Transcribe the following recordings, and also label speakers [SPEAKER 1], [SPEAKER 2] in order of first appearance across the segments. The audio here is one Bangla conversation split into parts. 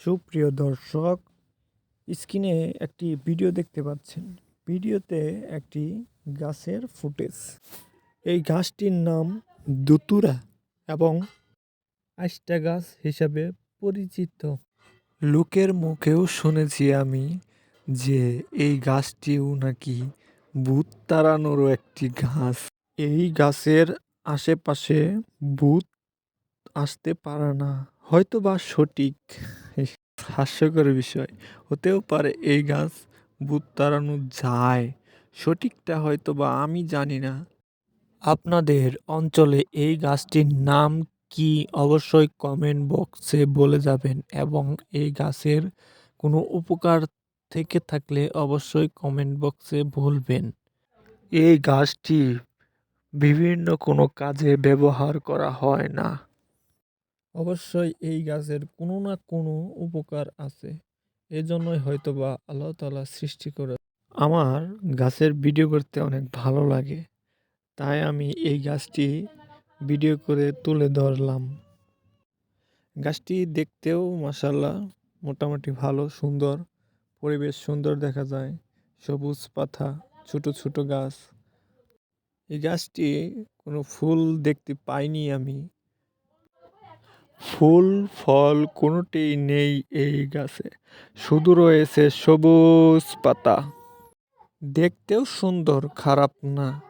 [SPEAKER 1] সুপ্রিয় দর্শক, স্ক্রিনে একটি ভিডিও দেখতে পাচ্ছেন। ভিডিওতে একটি গাছের ফুটেজ। এই গাছটির নাম দুতুরা এবং আষ্টা গাছ হিসাবে পরিচিত। লোকের মুখেও শুনেছি আমি যে এই গাছটিও নাকি ভূত তাড়ানোরও একটি গাছ। এই গাছের আশেপাশে ভূত আসতে পারে না। হয়তো বা সঠিক হাস্যকর বিষয়। হতেও পারে এই গাছ ভূত তাড়ানো যায়। সঠিকটা হয়তো বা আমি জানি না। আপনাদের অঞ্চলে এই গাছটির নাম কি অবশ্যই কমেন্ট বক্সে বলে যাবেন এবং এই গাছের কোনো উপকার থেকে থাকলে অবশ্যই কমেন্ট বক্সে বলবেন। এই গাছটি বিভিন্ন কোনো কাজে ব্যবহার করা হয় না। অবশ্যই এই গাছের কোনো না কোনো উপকার আছে। এজন্যই হয়তো বা আল্লাহ তাআলা সৃষ্টি করে আমার গাছের ভিডিও করতে অনেক ভালো লাগে। তাই আমি এই গাছটি ভিডিও করে তুলে ধরলাম। গাছটি দেখতেও মাসাল্লাহ মোটামুটি ভালো, সুন্দর, পরিবেশ সুন্দর দেখা যায়। সবুজ পাতা, ছোট ছোট গাছ। এই গাছটি কোনো ফুল দেখতে পাইনি আমি। ফুল, ফল কোনোটি নেই এই গাছে। শুধু রয়েছে সবুজ পাতা। দেখতেও সুন্দর, খারাপ না।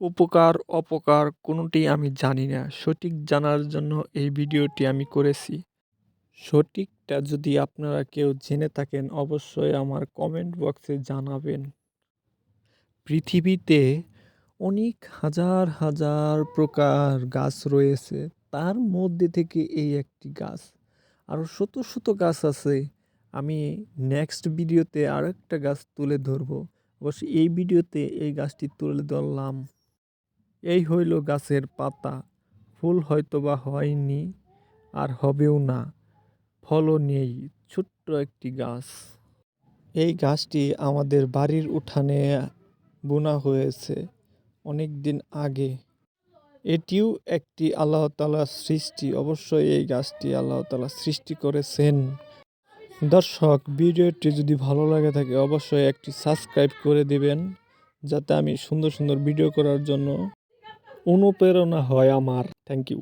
[SPEAKER 1] উপকার, অপকার কোনোটি আমি জানি না। সঠিক জানার জন্য এই ভিডিওটি আমি করেছি। সঠিকটা যদি আপনারা কেউ জেনে থাকেন, অবশ্যই আমার কমেন্ট বক্সে জানাবেন। পৃথিবীতে অনেক হাজার হাজার প্রকার গাছ রয়েছে। তার মধ্যে থেকে এই একটি গাছ। আরও শত শত গাছ আছে। আমি নেক্সট ভিডিওতে আরও একটা গাছ তুলে ধরবো। অবশ্য এই ভিডিওতে এই গাছটি তুলে ধরলাম। এই হইল গাছের পাতা। ফুল হয়তো বা হয়নি আর হবেও না। ফলও নেই। ছোট্ট একটি গাছ। এই গাছটি আমাদের বাড়ির উঠানে বোনা হয়েছে অনেক দিন আগে। এটিও একটি আল্লাহ তালার সৃষ্টি। অবশ্যই এই গাছটি আল্লাহ তালা সৃষ্টি করেছেন। দর্শক, ভিডিওটি যদি ভালো লাগে থাকে, অবশ্যই একটি সাবস্ক্রাইব করে দিবেন, যাতে আমি সুন্দর সুন্দর ভিডিও করার জন্য অনুপ্রেরণা হয় আমার। Thank you